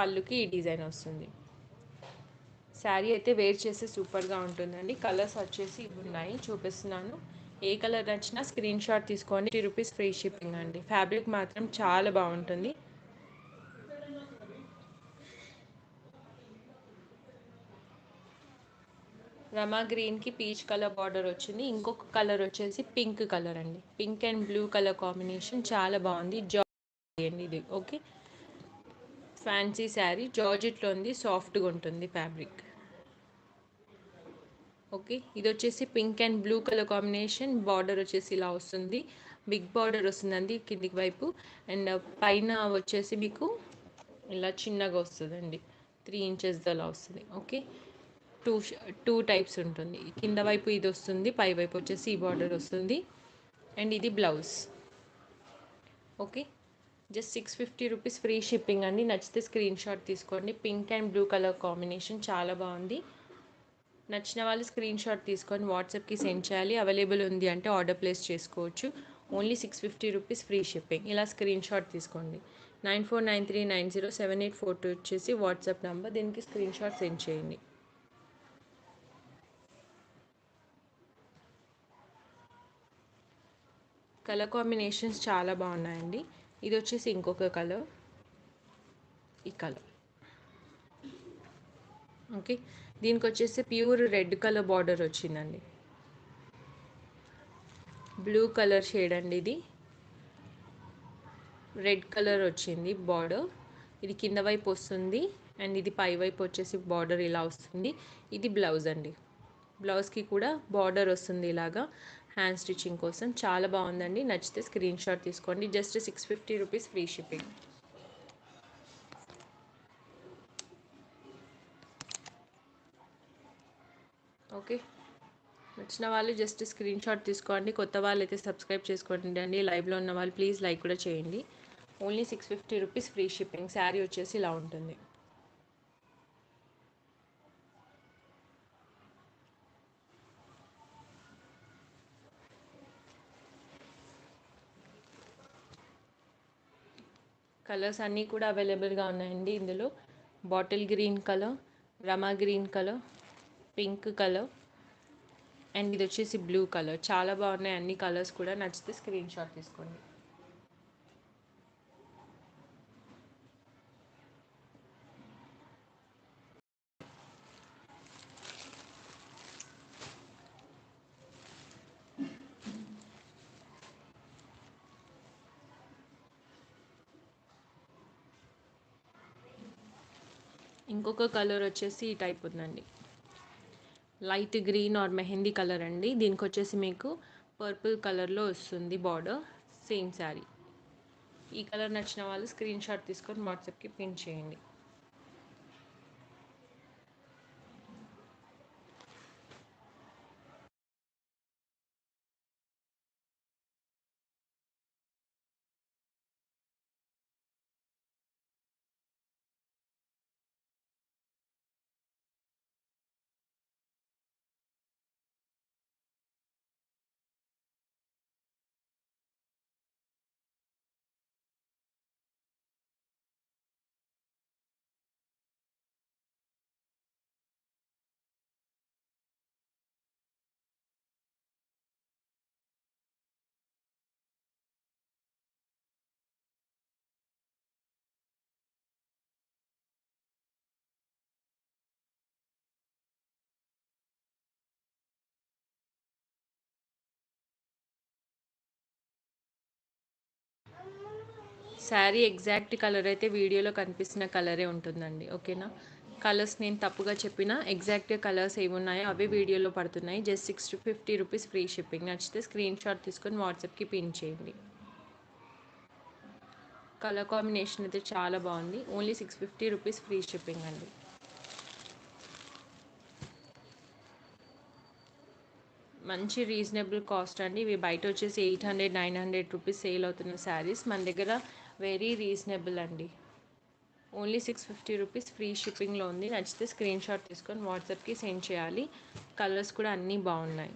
పళ్ళుకి ఈ డిజైన్ వస్తుంది. శారీ అయితే వేర్ చేస్తే సూపర్గా ఉంటుందండి. కలర్స్ వచ్చేసి ఇవి ఉన్నాయి చూపిస్తున్నాను. ఏ కలర్ నచ్చినా స్క్రీన్ షాట్ తీసుకోండి. ఫిఫ్టీ రూపీస్ ఫ్రీ షిప్పింగ్ అండి. ఫ్యాబ్రిక్ మాత్రం చాలా బాగుంటుంది. రమా గ్రీన్కి పీచ్ కలర్ బార్డర్ వచ్చింది. ఇంకొక కలర్ వచ్చేసి పింక్ కలర్ అండి. Pink and blue colour combination చాలా బాగుంది. జా ఇది. ఓకే? ఫ్యాన్సీ శారీ జార్జెట్లో ఉంది సాఫ్ట్గా ఉంటుంది ఫ్యాబ్రిక్ ఓకే ఇది వచ్చేసి pink and blue colour combination border వచ్చేసి ఇలా వస్తుంది. బిగ్ బార్డర్ వస్తుందండి కిందికి వైపు. అండ్ uh, పైన వచ్చేసి మీకు ఇలా చిన్నగా వస్తుందండి. త్రీ ఇంచెస్ అలా వస్తుంది. ఓకే టూ టూ టైప్స్ ఉంటుంది. కింద వైపు ఇది వస్తుంది పై వైపు వచ్చేసి ఈ బార్డర్ వస్తుంది. అండ్ ఇది blouse okay just six fifty rupees free shipping అండి. నచ్చితే స్క్రీన్ షాట్ తీసుకోండి. Pink and blue colour combination చాలా బాగుంది. నచ్చిన వాళ్ళు స్క్రీన్ షాట్ తీసుకొని వాట్సాప్కి సెండ్ చేయాలి. అవైలబుల్ ఉంది అంటే ఆర్డర్ ప్లేస్ చేసుకోవచ్చు. Only six fifty rupees free shipping. ఇలా స్క్రీన్ షాట్ తీసుకోండి. Nine four nine three nine zero seven eight four two వచ్చేసి వాట్సాప్ నెంబర్. దీనికి స్క్రీన్ షాట్ సెండ్ చేయండి. కలర్ కాంబినేషన్స్ చాలా బాగున్నాయండి. ఇది వచ్చేసి ఇంకొక కలర్. ఈ కలర్. ఓకే. దీనికి వచ్చేసి ప్యూర్ రెడ్ కలర్ బార్డర్ వచ్చిందండి. బ్లూ కలర్ షేడ్ అండి ఇది. రెడ్ కలర్ వచ్చింది బార్డర్. ఇది కింద వైపు వస్తుంది. అండ్ ఇది పై వైపు వచ్చేసి బార్డర్ ఇలా వస్తుంది. ఇది బ్లౌజ్ అండి. బ్లౌజ్కి కూడా బార్డర్ వస్తుంది ఇలాగా. హ్యాండ్ స్టిచ్చింగ్ కోసం. చాలా బాగుందండి. నచ్చితే స్క్రీన్ షాట్ తీసుకోండి. Just six fifty rupees free shipping okay నచ్చిన వాళ్ళు జస్ట్ స్క్రీన్ షాట్ తీసుకోండి. కొత్త వాళ్ళు అయితే సబ్స్క్రైబ్ చేసుకోండి అండి. లైవ్లో ఉన్న వాళ్ళు ప్లీజ్ లైక్ కూడా చేయండి. Only six fifty rupees free shipping sari వచ్చేసి ఇలా ఉంటుంది. కలర్స్ అన్నీ కూడా అవైలబుల్గా ఉన్నాయండి ఇందులో. Bottle green colour Rama green colour pink colour and ఇది వచ్చేసి బ్లూ కలర్. చాలా బాగున్నాయి అన్ని కలర్స్ కూడా. నచ్చితే స్క్రీన్ షాట్ తీసుకోండి. ఇంకొక కలర్ వచ్చేసి ఈ టైప్ ఉందండి. Light green or mehndi colour అండి. దీనికి వచ్చేసి మీకు పర్పుల్ కలర్లో వస్తుంది బార్డర్ సేమ్ శారీ. ఈ కలర్ నచ్చిన వాళ్ళు స్క్రీన్ షాట్ తీసుకొని వాట్సాప్కి పిన్ చేయండి. శారీ ఎగ్జాక్ట్ కలర్ అయితే వీడియోలో కనిపిస్తున్న కలరే ఉంటుందండి ఓకేనా? కలర్స్ నేను తప్పుగా చెప్పిన ఎగ్జాక్ట్ కలర్స్ ఏమున్నాయో అవి వీడియోలో పడుతున్నాయి. Just six two fifty rupees free shipping నచ్చితే స్క్రీన్ షాట్ తీసుకొని వాట్సాప్కి పిన్ చేయండి. కలర్ కాంబినేషన్ అయితే చాలా బాగుంది. Only six fifty rupees free shipping అండి. మంచి రీజనబుల్ కాస్ట్ అండి. ఇవి బయట వచ్చేసి eight hundred nine hundred rupees sale అవుతున్న శారీస్. మన దగ్గర వెరీ రీజనబుల్ అండి. Only six fifty rupees free షిప్పింగ్లో ఉంది. నచ్చితే స్క్రీన్ షాట్ తీసుకొని వాట్సాప్కి సెండ్ చేయాలి. కలర్స్ కూడా అన్నీ బాగున్నాయి.